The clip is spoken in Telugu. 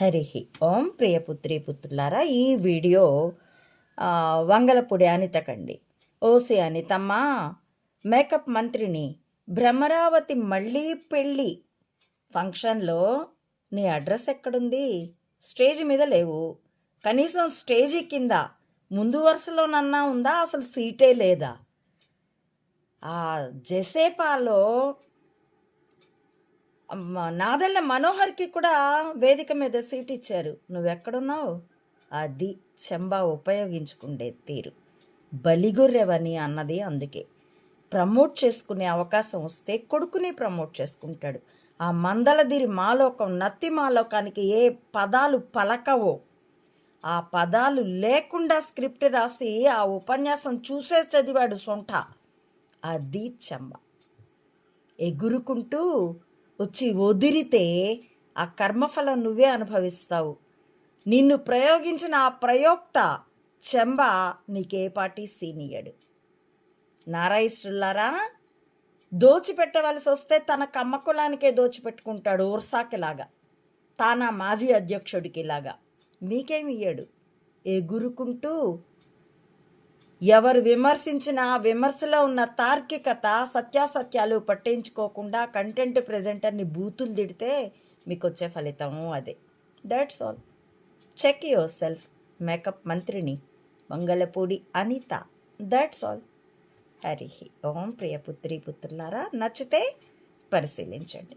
హరి ఓం ప్రియపుత్రి పుత్రులారా ఈ వీడియో వంగలపూడి అనితకండి. ఓసి అనితమ్మ మేకప్ మంత్రిని భ్రమరావతి మళ్ళీ పెళ్ళి ఫంక్షన్లో నీ అడ్రస్ ఎక్కడుంది? స్టేజ్ మీద లేవు. కనీసం స్టేజీ కింద ముందు వరుసలోనన్నా ఉందా? అసలు సీటే లేదా? ఆ జసేపాలో నాదెళ్ళ మనోహర్కి కూడా వేదిక మీద సీట్ ఇచ్చారు. నువ్వెక్కడున్నావు? అది చెంబా ఉపయోగించుకుండే తీరు. బలిగొర్రెవని అన్నది అందుకే. ప్రమోట్ చేసుకునే అవకాశం వస్తే కొడుకుని ప్రమోట్ చేసుకుంటాడు. ఆ మందలదిరి మాలోకం నత్తి మాలోకానికి ఏ పదాలు పలకవో. ఆ పదాలు లేకుండా స్క్రిప్ట్ రాసి ఆ ఉపన్యాసం చూసే చదివాడు సొంట. అది చెంబ. ఎగురుకుంటూ వచ్చి వదిరితే ఆ కర్మఫలం నువ్వే అనుభవిస్తావు. నిన్ను ప్రయోగించిన ఆ ప్రయోక్త చెంబ నీకే పాటి సీనియడు. నారాయిష్టులారా దోచిపెట్టవలసి వస్తే తన కమ్మకులానికే దోచిపెట్టుకుంటాడు ఊర్సాకిలాగా. తానా మాజీ అధ్యక్షుడికిలాగా. మీకేమి ఇయ్యడు? ఎగురుకుంటూ ఎవరు విమర్శించినా విమర్శలో ఉన్న తార్కికత సత్యాసత్యాలు పట్టించుకోకుండా కంటెంట్ ప్రజెంటర్ని బూతులు తిడితే మీకు వచ్చే ఫలితము అదే. That's all check yourself makeup మంత్రిని మంగళపూడి అనిత. దట్స్ ఆల్ హరి ఓం ప్రియపుత్రి పుత్రులారా నచ్చితే పరిశీలించండి.